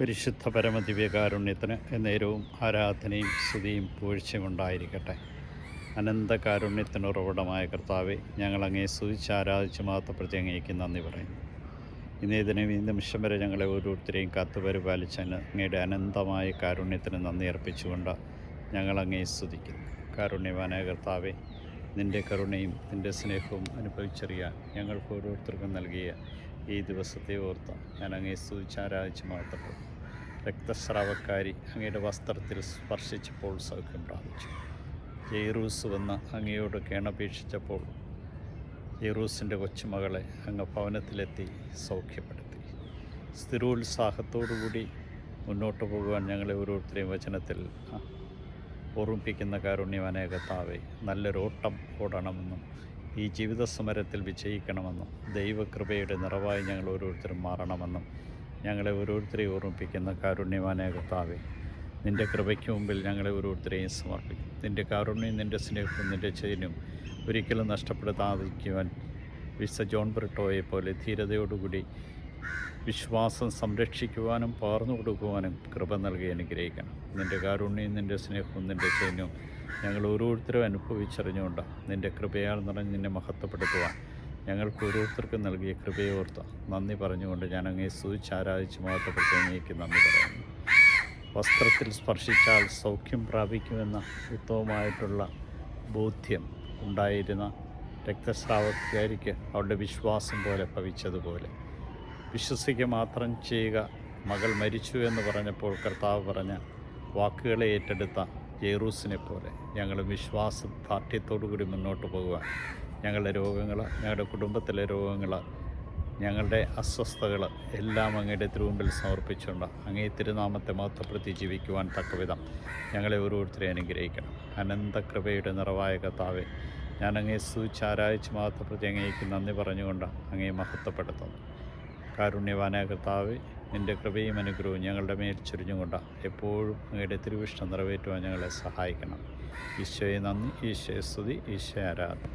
പരിശുദ്ധ പരമദിവ്യകാരുണ്യത്തിന് എന്നേരവും ആരാധനയും സ്തുതിയും പൂഴ്ചയും ഉണ്ടായിരിക്കട്ടെ. അനന്ത കാരുണ്യത്തിന് ഉറവിടമായ കർത്താവെ ഞങ്ങൾ അങ്ങേ സ്തുതിച്ച് ആരാധിച്ച് മാത്രപ്രതി അങ്ങേക്ക് നന്ദി പറയുന്നു. ഇന്നേ ദിനം ഈ നിമിഷം വരെ ഞങ്ങളെ ഓരോരുത്തരെയും കാത്തുപരിപാലിച്ചതിന് അങ്ങയുടെ അനന്തമായ കാരുണ്യത്തിന് നന്ദി അർപ്പിച്ചുകൊണ്ട് ഞങ്ങളങ്ങേ സ്തുതിക്കുന്നു. കാരുണ്യവാനായ കർത്താവെ നിന്റെ കരുണയും നിന്റെ സ്നേഹവും അനുഭവിച്ചറിയാൻ ഞങ്ങൾക്ക് ഓരോരുത്തർക്കും നൽകിയ ഈ ദിവസത്തെ ഓർത്ത് ഞാൻ അങ്ങേ ആരാധിച്ച് മാത്രപ്പെടും രക്തസ്രാവക്കാരി അങ്ങയുടെ വസ്ത്രത്തിൽ സ്പർശിച്ചപ്പോൾ സൗഖ്യം പ്രാപിച്ചു. ജെയ്റൂസ് വന്ന് അങ്ങയോട് കേണപേക്ഷിച്ചപ്പോൾ ജെയ്റൂസിന്റെ കൊച്ചുമകളെ അങ്ങ് ഭവനത്തിലെത്തി സൗഖ്യപ്പെടുത്തി. സ്ഥിരോത്സാഹത്തോടുകൂടി മുന്നോട്ട് പോകുവാൻ ഞങ്ങളെ ഓരോരുത്തരെയും വചനത്തിൽ ഓർമ്മിപ്പിക്കുന്ന നല്ലൊരു നല്ലൊരോട്ടം ഓടണമെന്നും ഈ ജീവിത സമരത്തിൽ വിജയിക്കണമെന്നും ദൈവകൃപയുടെ നിറവായി ഞങ്ങൾ ഓരോരുത്തരും മാറണമെന്നും ഞങ്ങളെ ഓരോരുത്തരെയും ഓർമ്മിപ്പിക്കുന്ന കാരുണ്യവാനായ കർത്താവെ നിന്റെ കൃപയ്ക്ക് മുമ്പിൽ ഞങ്ങളെ ഓരോരുത്തരെയും സമർപ്പിക്കും. നിന്റെ കാരുണ്യം നിന്റെ സ്നേഹവും നിന്റെ ചൈനും ഒരിക്കലും നഷ്ടപ്പെടുത്താതിരിക്കുവാൻ വിശ ജോൺ ബ്രിട്ടോയെ പോലെ ധീരതയോടുകൂടി വിശ്വാസം സംരക്ഷിക്കുവാനും പകർന്നു കൊടുക്കുവാനും കൃപ നൽകി അനുഗ്രഹിക്കണം. നിന്റെ കാരുണ്യം നിന്റെ സ്നേഹവും നിന്റെ സൈന്യവും ഞങ്ങൾ ഓരോരുത്തരും അനുഭവിച്ചറിഞ്ഞുകൊണ്ട് നിന്റെ കൃപയാൽ നിറഞ്ഞ് നിന്നെ മഹത്വപ്പെടുത്തുവാൻ ഞങ്ങൾക്ക് ഓരോരുത്തർക്കും നൽകിയ കൃപയോർത്ത് നന്ദി പറഞ്ഞുകൊണ്ട് ഞാൻ അങ്ങേ സൂചിച്ച് ആരാധിച്ച് മഹത്വപ്പെടുത്തി അങ്ങേക്ക് നന്ദി പറയുന്നു. വസ്ത്രത്തിൽ സ്പർശിച്ചാൽ സൗഖ്യം പ്രാപിക്കുമെന്ന ഉത്തമമായിട്ടുള്ള ബോധ്യം ഉണ്ടായിരുന്ന രക്തസ്രാവക്കാരിക്ക് അവളുടെ വിശ്വാസം പോലെ ഭവിച്ചതുപോലെ വിശ്വസിക്കുക മാത്രം ചെയ്യുക. മകൾ മരിച്ചു എന്ന് പറഞ്ഞപ്പോൾ കർത്താവ് പറഞ്ഞ വാക്കുകളെ ഏറ്റെടുത്ത ജെയ്റൂസിനെ പോലെ ഞങ്ങൾ വിശ്വാസ ദാർഢ്യത്തോടുകൂടി മുന്നോട്ട് പോകുവാൻ. ഞങ്ങളുടെ രോഗങ്ങൾ ഞങ്ങളുടെ കുടുംബത്തിലെ രോഗങ്ങൾ ഞങ്ങളുടെ അസ്വസ്ഥതകൾ എല്ലാം അങ്ങയുടെ തിരുമുമ്പിൽ സമർപ്പിച്ചുകൊണ്ട് അങ്ങേ തിരുനാമത്തെ മഹത്വപ്പെടുത്തി ജീവിക്കുവാൻ തക്കവിധം ഞങ്ങളെ ഓരോരുത്തരെ അനുഗ്രഹിക്കണം. അനന്ത കൃപയുടെ നിറവായ കർത്താവെ ഞാൻ അങ്ങേ സൂചാരായിച്ച് മാത്രപ്പെടുത്തി അങ്ങേക്ക് നന്ദി പറഞ്ഞുകൊണ്ട് അങ്ങേ മഹത്വപ്പെടുത്തുന്നു. കാരുണ്യവാനായ കർത്താവ് നിന്റെ കൃപയും അനുഗ്രഹവും ഞങ്ങളുടെ മേൽ ചൊരിഞ്ഞുകൊണ്ട എപ്പോഴും അങ്ങയുടെ തിരുവിഷ്ണം നിറവേറ്റുവാൻ ഞങ്ങളെ സഹായിക്കണം. ഈശോയെ നന്ദി ഈശോയെ സ്തുതി ഈശോ ആരാധന.